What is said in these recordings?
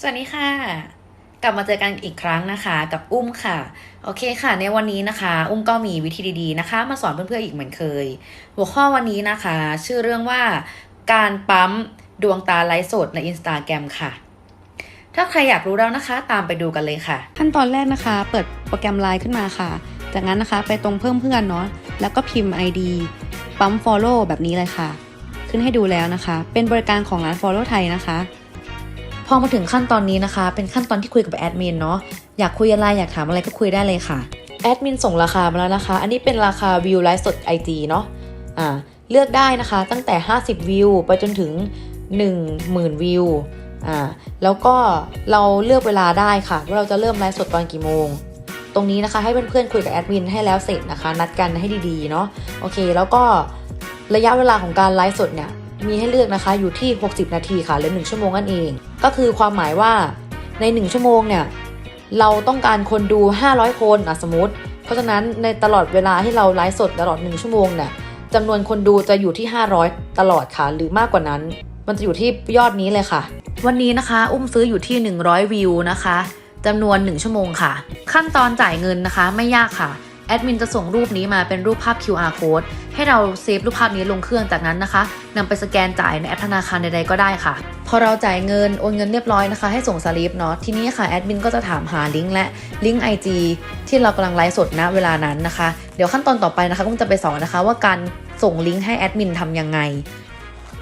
สวัสดีค่ะ กลับมาเจอกันอีกครั้งนะคะกับอุ้มค่ะ โอเคค่ะ ในวันนี้นะคะ อุ้มก็มีวิธีดีๆนะคะ มาสอนเพื่อนๆอีกเหมือนเคย หัวข้อวันนี้นะคะ ชื่อเรื่องว่าการปั๊มดวงตาไลฟ์สดในอินสตาแกรมค่ะ ถ้าใครอยากรู้แล้วนะคะ ตามไปดูกันเลยค่ะ ขั้นตอนแรกนะคะ เปิดโปรแกรม Line ขึ้นมาค่ะ จากนั้นนะคะไปตรงเพิ่มเพื่อนเนาะแล้วก็พิมพ์ ID ปั๊ม Follow แบบนี้เลยค่ะ ขึ้นให้ดูแล้วนะคะ เป็นบริการของร้าน Follow ไทยนะคะ พอมาถึงขั้นตอนนี้นะคะ เป็นขั้นตอนที่คุยกับแอดมินเนาะอยากคุยอะไรอยากถามอะไรก็คุยได้เลยค่ะแอดมินส่งราคามาแล้วนะคะ อันนี้เป็นราคาวิวไลฟ์สด IG เนาะอ่าเลือกได้นะคะตั้งแต่ 50 วิวไปจนถึง 10,000 วิวอ่าแล้วก็เราเลือกเวลาได้ค่ะ ว่าเราจะเริ่มไลฟ์สดตอนกี่โมง ตรงนี้นะคะให้เพื่อนๆคุยกับแอดมินให้แล้วเสร็จนะคะ นัดกันให้ดีๆเนาะโอเค แล้วก็ระยะเวลาของการไลฟ์สดเนี่ย มีให้เลือกนะคะอยู่ที่ 60 นาทีค่ะหรือ1ชั่วโมงนั่นเอง ก็คือความหมายว่าใน 1 ชั่วโมงเนี่ยเราต้องการคนดู 500 คนอะสมมติ เพราะฉะนั้นในตลอดเวลาที่เราไลฟ์สดตลอด 1 ชั่วโมงเนี่ยจำนวนคนดูจะอยู่ที่ 500 ตลอดค่ะ หรือมากกว่านั้น มันจะอยู่ที่ยอดนี้เลยค่ะ วันนี้นะคะอุ้มซื้ออยู่ที่ 100 วิวนะคะจำนวน 1 ชั่วโมงค่ะ ขั้นตอนจ่ายเงินนะคะไม่ยากค่ะ แอดมินจะส่งรูปนี้มาเป็นรูปภาพ QR code ให้เราเซฟรูปภาพนี้ลงเครื่องจากนั้นนะคะนำไปสแกนจ่ายในแอปธนาคารใดๆก็ได้ค่ะ พอเราจ่ายเงินโอนเงินเรียบร้อยนะคะ ให้ส่งสลิปเนาะทีนี้ค่ะแอดมินก็จะถามหาลิงก์และลิงก์ IG ที่เรากำลังไลฟ์สดณเวลานั้นนะคะ เดี๋ยวขั้นตอนต่อไปนะคะก็จะไปสอนนะคะ ว่าการส่งลิงก์ให้แอดมินทำยังไง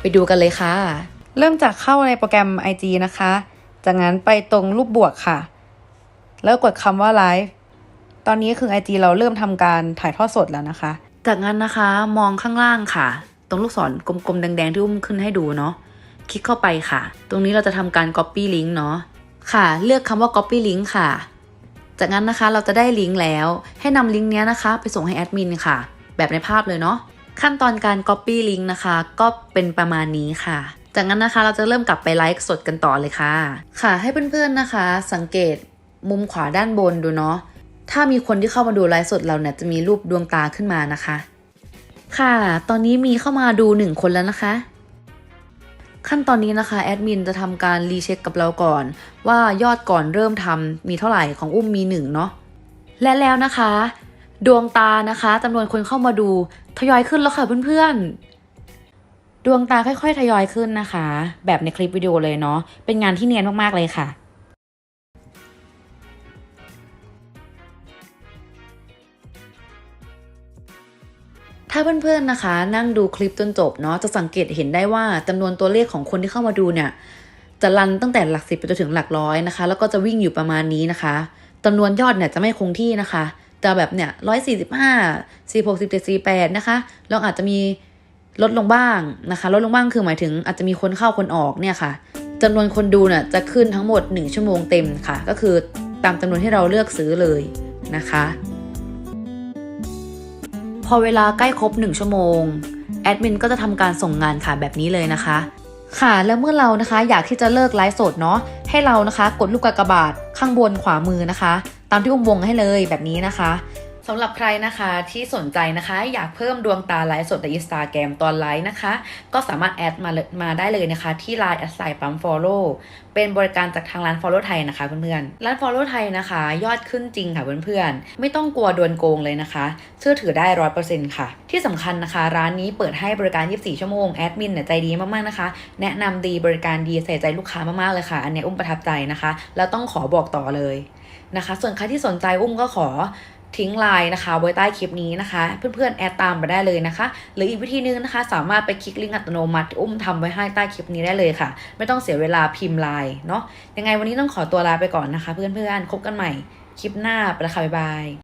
ไปดูกันเลยค่ะ เริ่มจากเข้าในโปรแกรม IG นะคะ จากนั้นไปตรงรูปบวกค่ะ แล้วกดคำว่า Live ตอนนี้คือ IG เราเริ่มทำการถ่ายทอดสดแล้วนะคะ จากนั้นนะคะมองข้างล่างค่ะ ตรงลูกศรกลมๆแดงๆที่อุ้มขึ้นให้ดูเนาะคลิกเข้าไปค่ะ ตรงนี้เราจะทำการ Copy Link เนาะค่ะ เลือกคำว่า Copy Link ค่ะ จากนั้นนะคะเราจะได้ลิงก์แล้ว ให้นำลิงก์เนี้ยนะคะ ไปส่งให้แอดมินค่ะ แบบในภาพเลยเนาะขั้นตอนการ Copy Link นะคะ ก็เป็นประมาณนี้ค่ะจากนั้นนะคะเราจะเริ่มกลับไปไลฟ์สดกันต่อเลยค่ะ ค่ะให้เพื่อนๆนะคะ สังเกตมุมขวาด้านบนดูเนาะ ถ้ามีคนที่เข้ามาดูไลฟ์สดเราเนี่ยจะมีรูปดวงตาขึ้นมานะคะ ค่ะ ตอนนี้มีเข้ามาดูหนึ่งคนแล้วนะคะ ขั้นตอนนี้นะคะแอดมินจะทำการรีเช็คกับเราก่อน ว่ายอดก่อนเริ่มทำมีเท่าไหร่ของอุ้มมีหนึ่งเนาะและแล้วนะคะ ดวงตานะคะจำนวนคนเข้ามาดูทยอยขึ้นแล้วค่ะเพื่อนๆ ดวงตาค่อยๆ ทยอยขึ้นนะคะ แบบในคลิปวิดีโอเลยเนาะเป็นงานที่เนียนมากๆเลยค่ะ ถ้าเพื่อนๆนะคะ นั่งดูคลิปจนจบเนาะจะสังเกตเห็นได้ว่าจำนวนตัวเลขของคนที่เข้ามาดูเนี่ย จะรันตั้งแต่หลักสิบไปจนถึงหลักร้อยนะคะ แล้วก็จะวิ่งอยู่ประมาณนี้นะคะจำนวนยอดเนี่ยจะไม่คงที่นะคะ จะแบบเนี่ยร้อยสี่สิบห้าสี่หกสิบเจ็ดสี่แปดนะคะแล้วอาจจะมีลดลงบ้างนะคะลดลงบ้างคือหมายถึงอาจจะมีคนเข้าคนออกเนี่ยค่ะจำนวนคนดูเนี่ยจะขึ้นทั้งหมด 1 ชั่วโมงเต็มค่ะ ก็คือตามจำนวนที่เราเลือกซื้อเลยนะคะ พอเวลาใกล้ครบ 1 ชั่วโมง แอดมินก็จะทำการส่งงานค่ะแบบนี้เลยนะคะ ค่ะแล้วเมื่อเรานะคะอยากที่จะเลิกไลฟ์สดเนาะให้เรานะคะ กดลูกกากบาทข้างบนขวามือนะคะ ตามที่อุ้มวงให้เลยแบบนี้นะคะ สำหรับใครนะคะที่สนใจนะคะ อยากเพิ่มดวงตาไลฟ์สดในอินสตาแกรมตอนไลฟ์นะคะ ก็สามารถแอดมาเลยมาได้เลยนะคะ ที่ Line แอดไซปั๊ม follow เป็นบริการจากทางร้าน follow ไทยนะคะเพื่อนๆร้าน follow ไทยนะคะ ยอดขึ้นจริงค่ะเพื่อนๆ ไม่ต้องกลัวโดนโกงเลยนะคะ เชื่อถือได้ร้อยเปอร์เซ็นต์ค่ะ ที่สำคัญนะคะ ร้านนี้เปิดให้บริการ 24 ชั่วโมงแอดมินเนี่ยใจดีมากๆนะคะ แนะนำดีบริการดีใส่ใจลูกค้ามากๆเลยค่ะ อันนี้อุ้มประทับใจนะคะ แล้วต้องขอบอกต่อเลยนะคะ ส่วนใครที่สนใจอุ้มก็ขอ ทิ้งไลน์นะคะ ไว้ใต้คลิปนี้นะคะ เพื่อนๆแอดตามไปได้เลยนะคะ หรืออีกวิธีนึงนะคะ สามารถไปคลิกลิงก์อัตโนมัติที่อุ้มทำไว้ให้ใต้คลิปนี้ได้เลยค่ะ ไม่ต้องเสียเวลาพิมพ์ไลน์เนาะยังไงวันนี้ต้องขอตัวลาไปก่อนนะคะ เพื่อนๆคบกันใหม่คลิปหน้าไปละค่ะบ๊ายบาย